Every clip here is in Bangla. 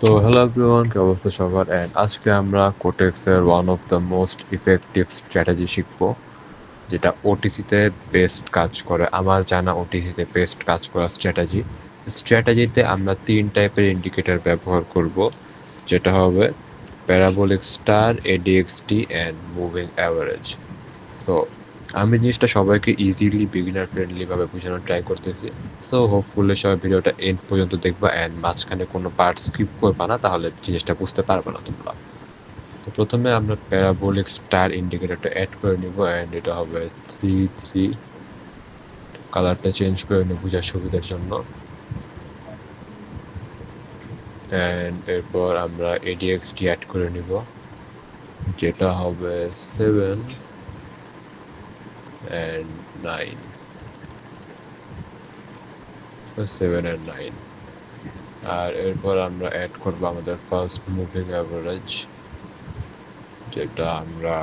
তো হ্যালো এভরিওয়ান কি অবস্থা সবার? অ্যান্ড আজকে আমরা কোটেক্সের one of the most effective strategy শিখব, যেটা ওটিসিতে বেস্ট কাজ করে, আমার জানা ওটিসিতে বেস্ট কাজ করা স্ট্র্যাটেজি স্ট্র্যাটেজিতে আমরা তিন টাইপের ইন্ডিকেটর ব্যবহার করব, যেটা হবে প্যারাবোলিক স্টার এডিএক্সটি অ্যান্ড মুভিং অ্যাভারেজ তো আমি জিনিসটা সবাইকে ইজিলি বিগিনার ফ্রেন্ডলিভাবে বোঝানোর ট্রাই করতেছি। সো হোপফুলি সবাই ভিডিওটা এন্ড পর্যন্ত দেখবা অ্যান্ড মাঝখানে কোনো পার্ট স্কিপ করবা না, তাহলে জিনিসটা বুঝতে পারবে না তোমরা। তো প্রথমে আমরা প্যারাবোলিক স্টার ইন্ডিকেটরটা অ্যাড করে নিব অ্যান্ড এটা হবে থ্রি থ্রি কালারটা চেঞ্জ করে নিব বোঝার সুবিধার জন্য। অ্যান্ড এরপর আমরা এডিএক্সটি অ্যাড করে নিব, যেটা হবে seven and 9 seven and nine আর এরপর আমরা অ্যাড করব আমাদের ফার্স্ট মুভিং অ্যাভারেজ যেটা আমরা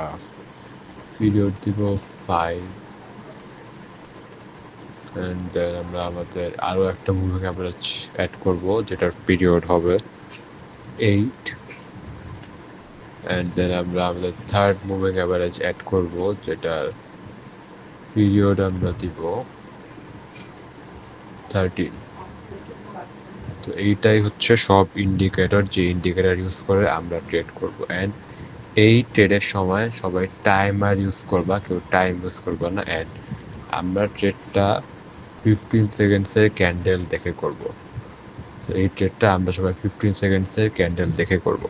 পিরিয়ড দিব ফাইভ অ্যান্ড দেন আমরা আমাদের আরও একটা মুভিং অ্যাভারেজ অ্যাড করব, যেটার পিরিয়ড হবে এইট অ্যান্ড দেন আমরা আমাদের থার্ড মুভিং অ্যাভারেজ অ্যাড করব, যেটার পিরিয়ড আমরা দিব। থার্টিন তো এইটাই হচ্ছে সব ইন্ডিকেটর যে ইন্ডিকেটর ইউজ করে আমরা ট্রেড করব। অ্যান্ড এই ট্রেডের সময় সবাই টাইমার ইউজ করবা, কেউ টাইম ইউজ করবা না। অ্যান্ড আমরা ট্রেডটা ফিফটিন সেকেন্ডসের ক্যান্ডেল দেখে করব। তো এই ট্রেডটা আমরা সবাই ফিফটিন সেকেন্ডসের ক্যান্ডেল দেখে করব।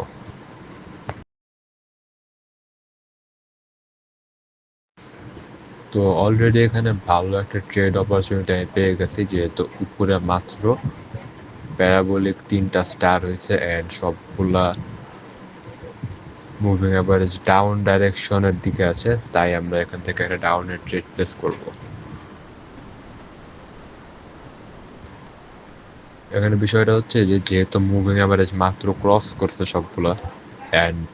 তো অলরেডি এখানে ভালো একটা ট্রেড অপরচুনিটি আমি পেয়ে গেছি, যেহেতু উপরে মাত্র প্যারাবোলিক তিনটা স্টার হয়েছে অ্যান্ড সবগুলা মুভিং অ্যাভারেজ ডাউন ডাইরেকশনের দিকে আছে, তাই আমরা এখান থেকে একটা ডাউনের ট্রেড প্লেস করব। এখানে বিষয়টা হচ্ছে যে, যেহেতু মুভিং অ্যাভারেজ মাত্র ক্রস করছে সবগুলা অ্যান্ড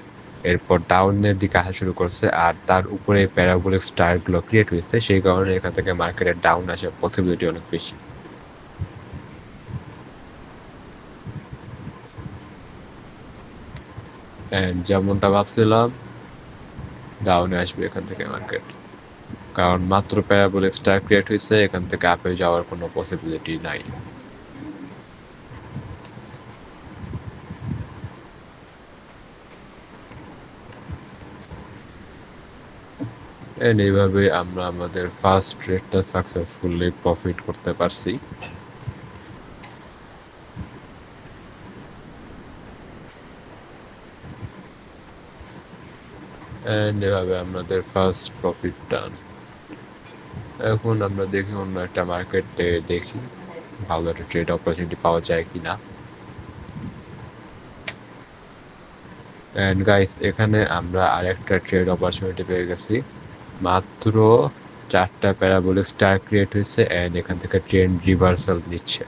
এরপর ডাউনের দিকে আসা শুরু করছে আর তার উপরে প্যারাবোলিক স্টারগুলো ক্রিয়েট হয়েছে, সেই কারণে এখান থেকে মার্কেটের ডাউন আসার পসিবিলিটি অনেক বেশি। যেমনটা ভাবছিলাম ডাউনে আসবে এখান থেকে মার্কেট কারণ মাত্র প্যারাবোলিক স্টার ক্রিয়েট হয়েছে, এখান থেকে আপে যাওয়ার কোনো পসিবিলিটি নাই। এন্ড এইভাবে আমরা আমাদের ফার্স্ট ট্রেডটা সাকসেসফুলি প্রফিট করতে পারছি। এন্ড এভাবে আমাদের ফার্স্ট প্রফিট ডান এখন আমরা দেখি অন্য একটা মার্কেটে দেখি, ভালো একটা ট্রেড অপরচুনিটি পাওয়া যায় কি না গাইস এখানে আমরা আরেকটা ট্রেড অপরচুনিটি পেয়ে গেছি। মাত্র চারটা প্যারাবোলিক স্টার ক্রিয়েট হয়েছে অ্যান্ড এখান থেকে ট্রেন রিভার্সাল নিচ্ছে।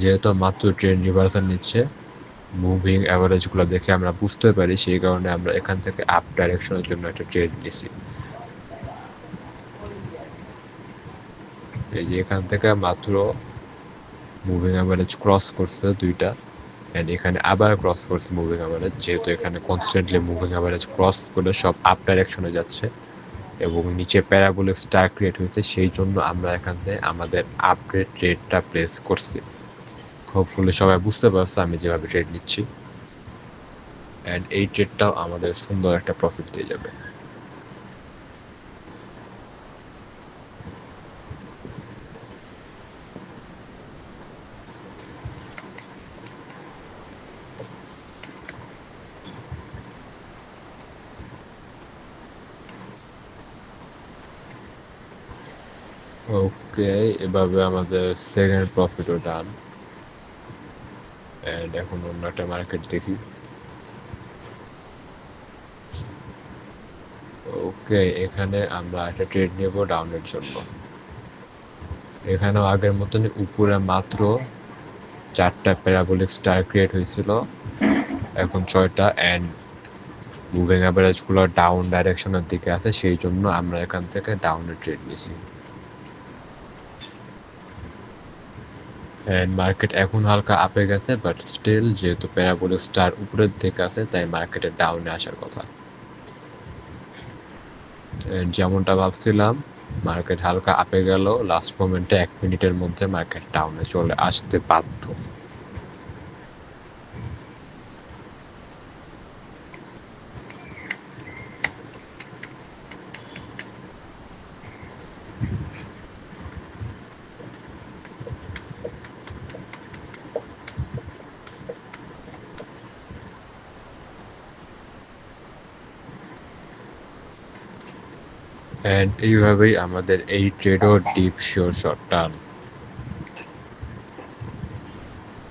যেহেতু মাত্র ট্রেন রিভার্সাল নিচ্ছে মুভিং অ্যাভারেজগুলো দেখে আমরা বুঝতে পারি, সেই কারণে আমরা এখান থেকে আপ ডাইরেকশনের জন্য একটা ট্রেন নিছি। এই যে এখান থেকে মাত্র মুভিং অ্যাভারেজ ক্রস করছে দুইটা। অ্যান্ড এখানে আবার ক্রস করছে মুভিং অ্যাভারেজ যেহেতু এখানে কনস্ট্যান্টলি মুভিং অ্যাভারেজ ক্রস করে সব আপ ডাইরেকশনে যাচ্ছে এবং নিচে প্যারাবোলিক স্টার ক্রিয়েট হয়েছে, সেই জন্য আমরা এখান আমাদের আপগ্রেড রেটটা প্লেস করছি। হোপফুলি সবাই বুঝতে পারছে আমি যেভাবে ট্রেড নিচ্ছি। অ্যান্ড এই ট্রেডটাও আমাদের সুন্দর একটা প্রফিট দিয়ে যাবে। ওকে, এভাবে আমাদের সেকেন্ড প্রফিটও ডান অ্যান্ড এখন অন্য একটা মার্কেট দেখি। ওকে, এখানে আমরা একটা ট্রেড নেব ডাউনের জন্য। এখানেও আগের মতনই উপরে মাত্র চারটা প্যারাবোলিক স্টার ক্রিয়েট হয়েছিল। এখন ছয়টা অ্যান্ড মুভিং অ্যাভারেজগুলো ডাউন ডাইরেকশনের দিকে আছে, সেই জন্য আমরা এখান থেকে ডাউনের ট্রেড নিছি। এন্ড মার্কেট এখন হালকা আপে গেছে বাট স্টিল যেহেতু প্যারাবোলিক স্টার উপরের দিকে আছে, তাই মার্কেটে ডাউনে আসার কথা। যেমনটা ভাবছিলাম মার্কেট হালকা আপে গেল লাস্ট মোমেন্টে এক মিনিটের মধ্যে মার্কেট ডাউনে চলে আসতে বাধ্য। অ্যান্ড এইভাবেই আমাদের এই ট্রেডও ডিপ শিওর শট টান।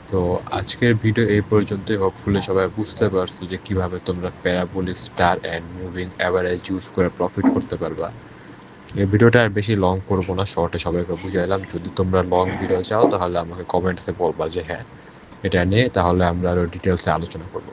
তো আজকের ভিডিও এই পর্যন্তই। হোপফুলি সবাই বুঝতে পারছ যে কীভাবে তোমরা parabolic star and moving average use করে প্রফিট করতে পারবা। এই ভিডিওটা আর বেশি লং করব না শর্টে সবাইকে বুঝাইলাম। যদি তোমরা লং ভিডিও চাও, তাহলে আমাকে কমেন্টসে বলবা যে হ্যাঁ এটা নিয়ে। তাহলে আমরা আরও ডিটেলসে আলোচনা করব।